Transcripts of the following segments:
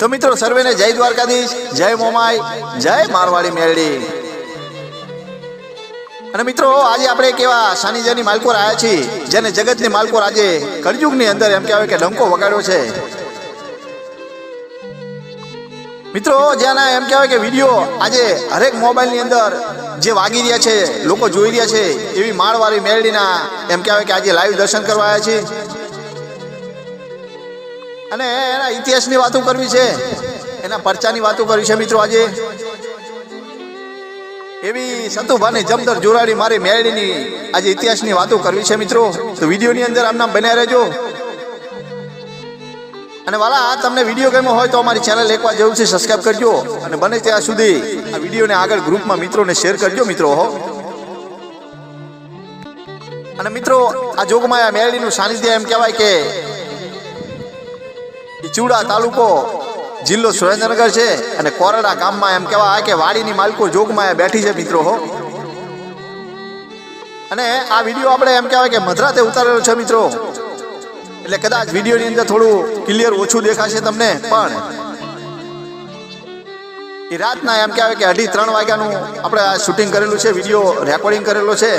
તો મિત્રો સર્વેને જય દ્વારકાધીશ, જય મોમાઈ, જય મારવાડી મેળડી અને મિત્રો, આજે આપણે કેવા સાનિજાની માલકોર આવ્યા છીએ, જેને જગતની માલકોર આજે કળયુગની અંદર એમ કહેવાય કે ડંકો વગાડ્યો છે. મિત્રો, જેના એમ કહેવાય કે વીડિયો આજે હરેક મોબાઈલની અંદર જે વાગી રહ્યા છે, લોકો જોઈ રહ્યા છે, એવી માળવાળી મેળડીના એમ કહેવાય કે આજે લાઈવ દર્શન કરવા આવ્યા છીએ. અને એના ઇતિહાસની વાતો કરવી છે. એના પરચાની વાતો કરવી છે મિત્રો આજે. એવી સંતુભાની જમદર જોરાડી મારી મેળીની આજે ઇતિહાસની વાતો કરવી છે મિત્રો. તો વિડીયોની અંદર આમના બન્યા રહેજો. અને વાલા, આ તમને વીડિયો ગમ્યો હોય તો અમારી ચેનલ એકવાર છે સબસ્ક્રાઇબ કરજો. અને બને ત્યાં સુધી આ વિડીયોને આગળ ગ્રુપમાં મિત્રોને શેર કરજો મિત્રો, હો. અને મિત્રો, આ જોગમાયા મેળીનું સાનિધ્ય એમ કહેવાય કે ચૂડા તાલુકો જિલ્લો સુરેન્દ્રનગર છે અને કોરડા ગામમાં એમ કહેવાય કે વાડીની માલકો જોગમાં બેઠી છે મિત્રો હો. અને આ વીડિયો આપણે એમ કહેવાય કે મધરાતે ઉતારેલો છે મિત્રો. એટલે કદાચ વિડીયોની અંદર થોડું ક્લિયર ઓછું દેખાશે તમને, પણ એ રાતના એમ કહેવાય કે અઢી ત્રણ વાગ્યાનું આપણે આ શૂટિંગ કરેલું છે, વીડિયો રેકોર્ડિંગ કરેલો છે.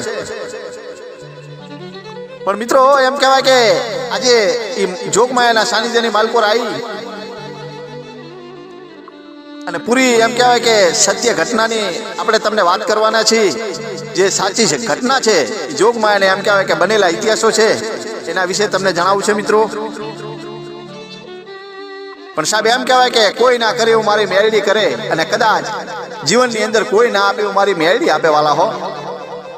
પણ મિત્રો, એમ કહેવાય કે આજે જોગમાયાના સાનિધ્યની માલકોર આવી અને પૂરી એમ કહેવાય કે સત્ય ઘટનાની આપણે તમને વાત કરવાના છીએ. જે સાચી છે, ઘટના છે જોગમાયાને એમ કહેવાય કે બનેલા ઇતિહાસો છે. એના વિશે તમને જણાવું છે મિત્રો. પણ સાહેબ, એમ કહેવાય કે કોઈ ના કરે એવું મારી મેરડી કરે. અને કદાચ જીવનની અંદર કોઈ ના આપે એવું મારી મેરડી આપે વાલા હો.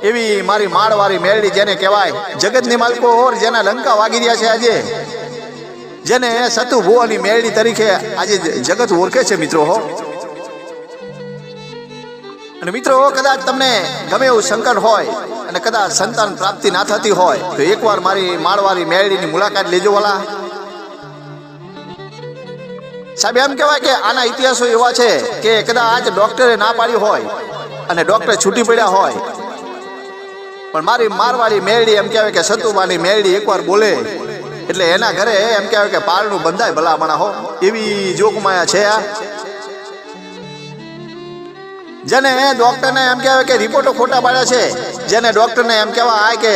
એવી મારી માળવાળી મેરડી જેને કહેવાય જગતની માલકો ઓર જેના લંકા વાગી રહ્યા છે આજે. જેને સતુ ભુવાની મેરડી તરીકે આજે જગત ઓળખે છે મિત્રો હો. અને મિત્રો, કદાચ તમને ગમે એવું સંકટ હોય અને કદાચ સંતાન પ્રાપ્તિ ના થતી હોય, તો એકવાર મારી માળવાળી મેરડીની મુલાકાત લેજો વાલા. સાહેબ, એમ કહેવાય કે આના ઇતિહાસો એવા છે કે કદાચ ડોક્ટરે ના પાડી હોય અને ડોક્ટર છૂટી પડ્યા હોય પણ મારી મારવાડી મેરડી એમ કહેવાય કે સતુબાની મેરડી એકવાર બોલે. એટલે એના ઘરે એમ કહેવાય કે પારનું બંધાય ભલામણા હો. એવી જોગમાયા છે આ. જેને ડોક્ટરને એમ કહેવાય કે રિપોર્ટો ખોટા પાડ્યા છે, જેને ડોક્ટરને એમ કહેવા આ કે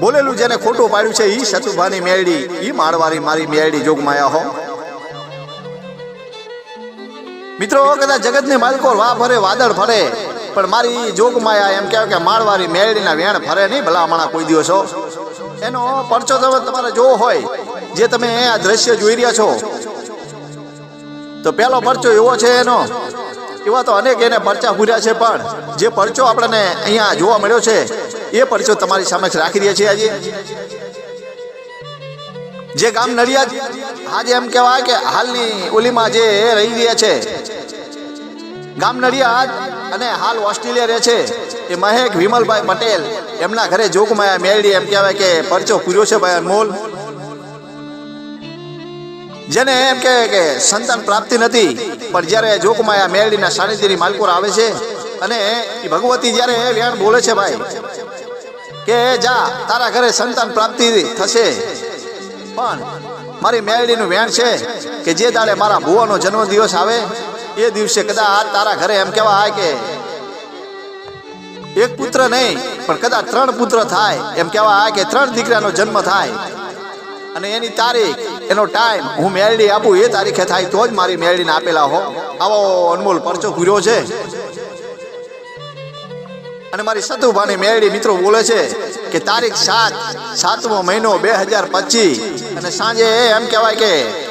બોલેલું જેને ખોટું પાડ્યું છે, ઈ સતુભાની મેરડી, ઈ મારવારી મારી મેરડી જોગમાયા હો. મિત્રો, કદાચ જગતની માલકો વા ફરે વાદળ ફરે પણ મારી જોગમાયા એમ કહેવાય કે માળવારી મેળીના વેણ ફરે નહીં, ભલામણા કોઈ દિવસો. એનો પરચો તમે તમારે જોવો હોય, જે તમે આ દ્રશ્ય જોઈ રહ્યા છો. તો પહેલો પરચો એવો છે એનો. એવા તો અનેક એને પરચા પૂર્યા છે પણ જે પરચો આપણને અહીંયા જોવા મળ્યો છે, એ પરચો તમારી સામે રાખી રહ્યા છીએ આજે. જે ગામ નડિયાદ, આજે એમ કહેવાય કે હાલની ઓલીમાં જે રહી રહ્યા છે ગામ નડિયાદ અને હાલ ઓસ્ટ્રેલિયા રહે છે. એ મહેક વિમલભાઈ પટેલ એમના ઘરે જોગમાયા મેળડી એમ કહેવાય કે પરચો પૂર્યો છે ભાઈ અનમોલ. જેને એમ કહે કે સંતાન પ્રાપ્તિ નથી, પણ જ્યારે જોગમાયા મેળડીના સાનિધ્યની માલકોર આવે છે અને એ ભગવતી જ્યારે વેણ બોલે છે ભાઈ કે જા, તારા ઘરે સંતાન પ્રાપ્તિ થશે. પણ મારી મેળડીનું વેણ છે કે જે દાડે મારા ભુવાનો જન્મદિવસ આવે એ દિવસે કદાચ તારા ઘરે એમ કહેવાય કે એક પુત્ર નહીં, પણ કદાચ ત્રણ પુત્ર થાય. એમ કહેવાય કે ત્રણ દીકરાનો જન્મ થાય. અને એની તારીખ, એનો ટાઈમ હું મેળડી આપું, એ તારીખે થાય, તો જ મારી મેળડીને આપેલા હો. આવો અનમોલ પરચો પૂર્યો છે. અને મારી સતુભાની મેળડી મિત્રો બોલે છે કે તારીખ સાત, સાતમો મહિનો બે હજાર પચીસ. અને સાંજે એમ કહેવાય કે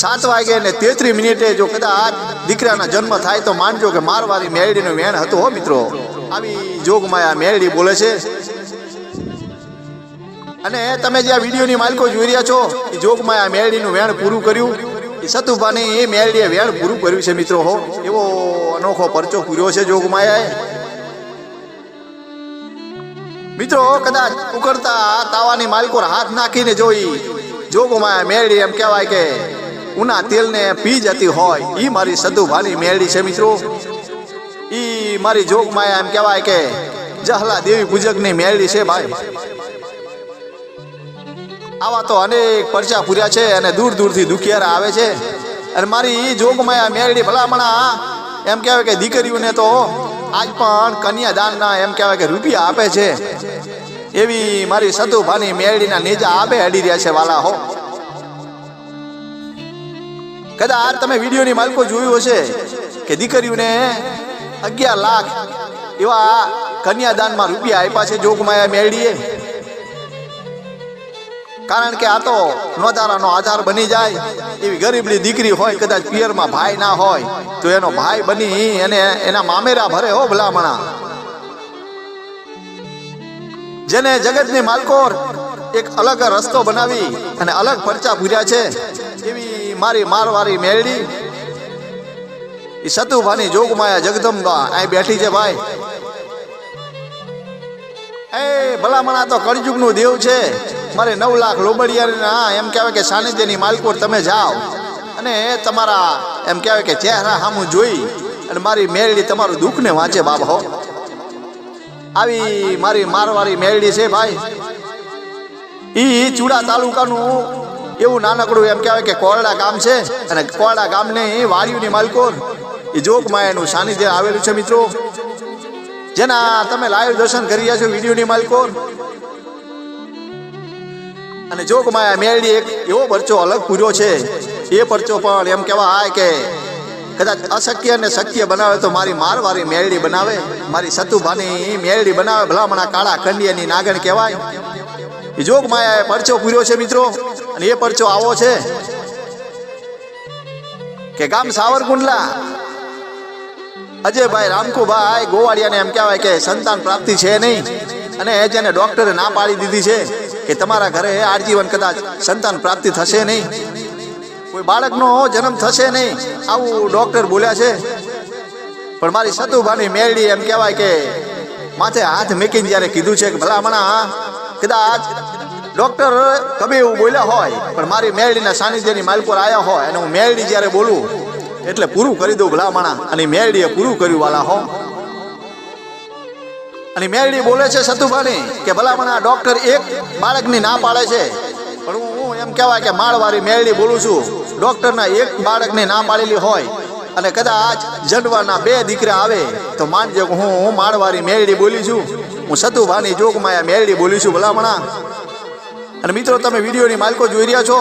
સાત વાગે ને તેત્રીસ મિનિટે જો કદાચ દીકરાના જન્મ થાય તો માનજો કે મારવારી મેળડીનું વેણ હતો હો મિત્રો. આવી જોગમાયા મેરડી બોલે છે. અને તમે જે આ વિડીયોની માલિકો જોઈ રહ્યા છો, એ જોગમાયા મેળડીનું વેણ પૂરું કર્યું. એ સતુભાની એ મેરડીએ વેણ પૂરું કર્યું છે મિત્રો હો. એવો અનોખો પરચો પૂર્યો છે જોગમાયાએ. મિત્રો, કદાચ ઉકળતા તાવાની માલિકો હાથ નાખીને જોઈ જોગમાયા મેળડી એમ કહેવાય કે ઉના તેલને પી જતી હોય. એ મારી સદુભાની મેળી છે મિત્રો. એ મારી જોગમાયા એમ કહેવાય કે જહલા દેવી પૂજકની મેળી છે ભાઈ. આવા તો અનેક પરચા પૂર્યા છે અને દૂર દૂરથી દુખિયારા આવે છે. અને મારી એ જોગમાયા મેળી ભલામણા, એમ કહેવાય કે દીકરીઓને તો આજ પણ કન્યાદાનના, એમ કહેવાય કે રૂપિયા આપે છે. એવી મારી સતુભાની મેળીના નેજા આપે અડી રહ્યા છે વાલા હો. કદાચ તમે વિડીયોની માલકો જોયું હશે કે દીકરીઓને અગિયાર લાખ એવા કન્યાદાનમાં રૂપિયા આપ્યા છે જોગમાયા મેળીએ. કારણ કે આ તો નોધારાનો આધાર બની જાય. એવી ગરીબની દીકરી હોય, કદાચ પિયરમાં ભાઈ ના હોય, તો એનો ભાઈ બની એને એના મામેરા ભરે હો ભલામણા. જેને જગતની માલકોર એક અલગ રસ્તો બનાવી અને અલગ પરચા પૂર્યા છે. એવી મારી મારવારી મેળડી એ સતુભાની જોગમાયા જગદંબા અહીં બેઠી છે ભાઈ. એ ભલામણા તો કળયુગનું દેવ છે. મારે નવ લાખ લોબડિયાના એમ કહેવાય કે સાનિધ્યની માલકોર તમે જાઓ. અને તમારા એમ કહેવાય કે ચહેરા સામું જોઈ અને મારી મેળડી તમારું દુઃખને વાંચે હો. આવી મારી મારવારી મેળડી છે ભાઈ. ઈ ચૂડા તાલુકાનું એવું નાનકડું એમ કહેવાય કે કોરડા ગામ છે. અને કોરડા ગામની વાડીઓની માલકોર એ જોગમાયાનું સાનિધ્ય આવેલું છે મિત્રો. જેના તમે લાઈવ દર્શન કરી રહ્યા છો વિડીયોની માલકોર. અને જોગમાયા મેળડી એક એવો પરચો અલગ પૂર્યો છે. એ પરચો પણ એમ કહેવાય કે કદાચ અશક્ય અને શક્ય બનાવે તો મારી મારવારી મેળડી બનાવે. મારી સતુભાની મેળડી બનાવે. ભલામણા કાળા કંડિયાની નાગણ કહેવાય. એ જોગમાયાએ પરચો પૂર્યો છે મિત્રો. અને એ પરચો આવો છે. કે ગામ સાવરકુંડલા. અજયભાઈ રામકુભાઈ ગોવાળિયાને એમ કહેવાય કે સંતાન પ્રાપ્તિ છે નહીં. અને જેને ડોક્ટરે ના પાડી દીધી છે કે તમારા ઘરે આજીવન કદાચ સંતાન પ્રાપ્તિ થશે નહીં. કોઈ બાળકનો જન્મ થશે નહીં. આવું ડોક્ટર બોલ્યા છે. પણ મારી સતુભાની મેળડી એમ કહેવાય કે માથે હાથ મેકીને જ્યારે કીધું છે કે ભલામણા, કદાચ ડોક્ટર કભી એવું બોલ્યા હોય, પણ મારી મેળડીના સાનિધ્યની માલકોર આવ્યા હોય અને હું મેળડી જ્યારે બોલું, એટલે પૂરું કરી દઉં ભલામણા અને મેળડીએ પૂરું કર્યું, વાલા હો. અને મેળડી બોલે છે સતુભાની કે ભલામણા ડોક્ટર એક બાળકની ના પાડે છે. પણ હું એમ કહેવાય કે માળવારી મેળડી બોલું છું. ડોક્ટરના એક બાળકની ના પાડેલી હોય અને કદાચ જડવાના બે દીકરા આવે, તો માનજો હું હું માળવારી મેળડી બોલી છું. હું સતુભાની જોગમાં મેળડી બોલી છું ભલામણા અને મિત્રો, તમે વિડીયોની માલકો જોઈ રહ્યા છો.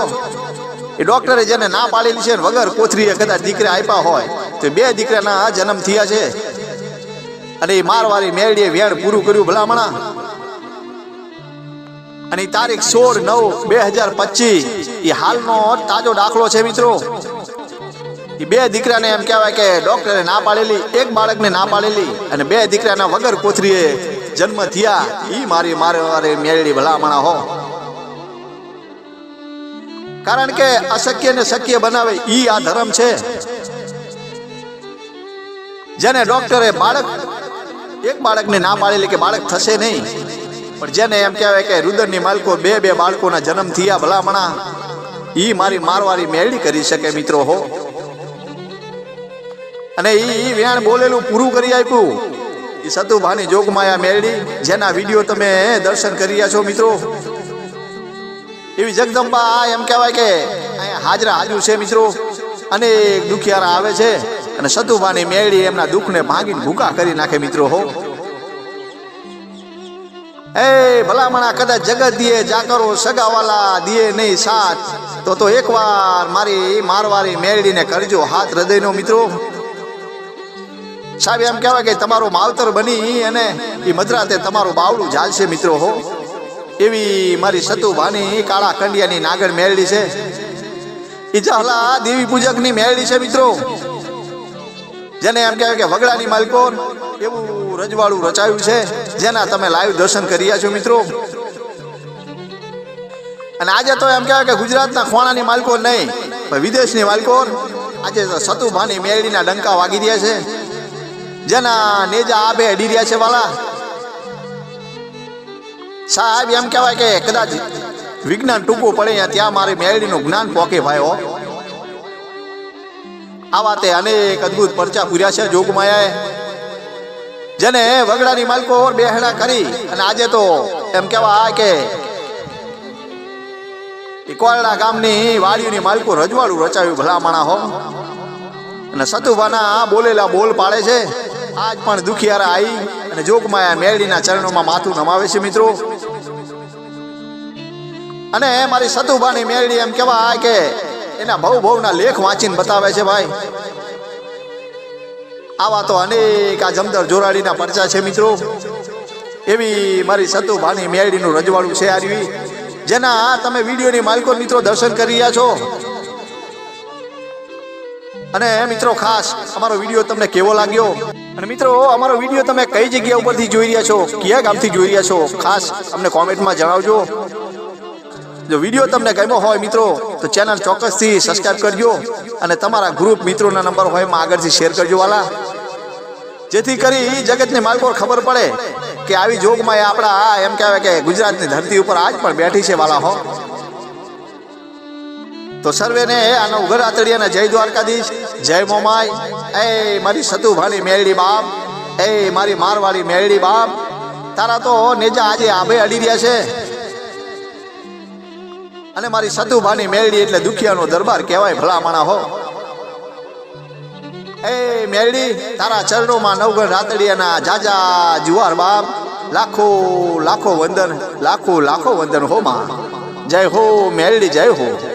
એ ડોક્ટરે જેને ના પાડેલી છે વગર કોથરીએ કદાચ દીકરા આપ્યા હોય, તો બે દીકરાના જન્મ થયા છે. અને એ મારવાળી મેળડીએ વેણ પૂરું કર્યું ભલામણા. અને તારીખ સોળ નવ બે હજાર પચીસ, એ હાલનો તાજો દાખલો છે મિત્રો. એ બે દીકરાને એમ કહેવાય કે ડોક્ટરે ના પાડેલી, એક બાળકને ના પાડેલી અને બે દીકરાના વગર કોથરીએ જન્મ થયા. એ મારી મારવાળી મેળડી ભલામણા હો. કારણ કે અશક્ય ને શક્ય બનાવે, ઈ આ ધર્મ છે. જેને ડોક્ટરે બાળક, એક બાળકને ના પાડેલી કે બાળક થશે નહીં, પણ જેને એમ કહેવાય કે રુદનની માલકો બે બે બાળકોના જન્મ થયા ભલામણા, ઈ મારી મારવારી મેળડી કરી શકે મિત્રો હો. અને ઈ વેણ બોલેલું પૂરું કરી આપ્યું. ઈ સતુભાની જોગમાયા મેળડી જેના વીડિયો તમે દર્શન કરી રહ્યા છો મિત્રો. એવી જગદંબા એમ કહેવાય કે હાજરા હાજર છે મિત્રો. અનેક દુખિયારા આવે છે અને સતુભાની મેળી એમના દુઃખને ભાંગીને ભૂકા કરી નાખે મિત્રો હો. એ ભલામણા કદાચ જગત દીએ જાકરો સગાવાલા દીએ નહીં સાથ. તો તો એકવાર મારી મારવારી મેળીને કરજો હાથ હૃદયનો મિત્રો. સાહેબ, એમ કહેવાય કે તમારો માવતર બની અને એ મધરાતે તમારું બાવડું ઝાલશે મિત્રો હો. એવી મારી સતુભાની કાળા કંડિયાની નાગર મેળડી છે. ઈ જહલા દેવી પૂજકની મેળડી છે મિત્રો. જેને એમ કહેવાય કે વગડાની માલકોર એવું રજવાડું રચાયું છે. જેના તમે લાઈવ દર્શન કર્યા છો મિત્રો. અને આજે તો એમ કહેવાય કે ગુજરાતના ખોણાની માલકોર નહીં, પણ વિદેશની માલકોર આજે સતુભાની મેળડીના ડંકા વાગી રહ્યા છે. જેના નેજા આબે અડી રહ્યા છે વાલા. સાહેબ, એમ કહેવાય કે કદાચ વિજ્ઞાન ટૂંકું પડે ત્યાં મારી મેળડીનું જ્ઞાન પોકે ભાઈ આવા તે અનેક અદ્ભુત પરચા પૂર્યા છે, જોગમાયાએ. જેને વગડાની માલકો બેહડા કરી, અને આજે તો એમ કહેવાય કે એ કોરડા ગામની વાડીની માલકો રજવાડું રચાવ્યું ભલામણા, હો. અને સતુભાના બોલેલા બોલ પાડે છે. આજ પણ દુખિયારા આવી અને જોગમાયા મેળીના ચરણોમાં માથું નમાવે છે મિત્રો. અને મારી સતુભાની મેરડી એમ કહેવાય કે એના બહુ બહુના લેખ વાંચીને બતાવે છે ભાઈ. આવા તો અનેક આ જમદર જોરાડીના પરચા છે મિત્રો. એવી મારી સતુભાની મેળીનું રજવાડું છે આરવી. જેના તમે વિડીયોની માલિકો મિત્રો દર્શન કરી રહ્યા છો. અને મિત્રો, ખાસ અમારો વીડિયો તમને કેવો લાગ્યો? અને મિત્રો, અમારો વીડિયો તમે કઈ જગ્યા ઉપરથી જોઈ રહ્યા છો? કયા ગામથી જોઈ રહ્યા છો? ખાસ અમને કોમેન્ટમાં જણાવજો. જો વીડિયો તમને ગમ્યો હોય મિત્રો, તો ચેનલ ચોક્કસથી સબસ્ક્રાઈબ કરજો અને તમારા ગ્રુપ મિત્રોના નંબર હોય એમાં આગળથી શેર કરજો વાલા. જેથી કરી જગતની માલકો ખબર પડે કે આવી જોગમાં આપણા એમ કહેવાય કે ગુજરાતની ધરતી ઉપર આજ પણ બેઠી છે વાલા હો. તો સર્વેને આનો ઉઘર આતડિયાના જય દ્વારકાધીશ. જય મોમાય એ મારી સતુભાની મેરડી બાપ. એ મારી મારવાળી મેરડી બાપ. તારા તો નેજા આજે આભે અડી રહ્યા છે. અને મારી સતુભાની મેરડી એટલે દુખિયાનો દરબાર કહેવાય ભલામણા હો. એ મેરડી તારા ચરણોમાં નવગણ રાતડિયાના જાજા જુવાર બાપ. લાખો લાખો વંદન, લાખો લાખો વંદન હો માં. જય હો મેરડી જય હો.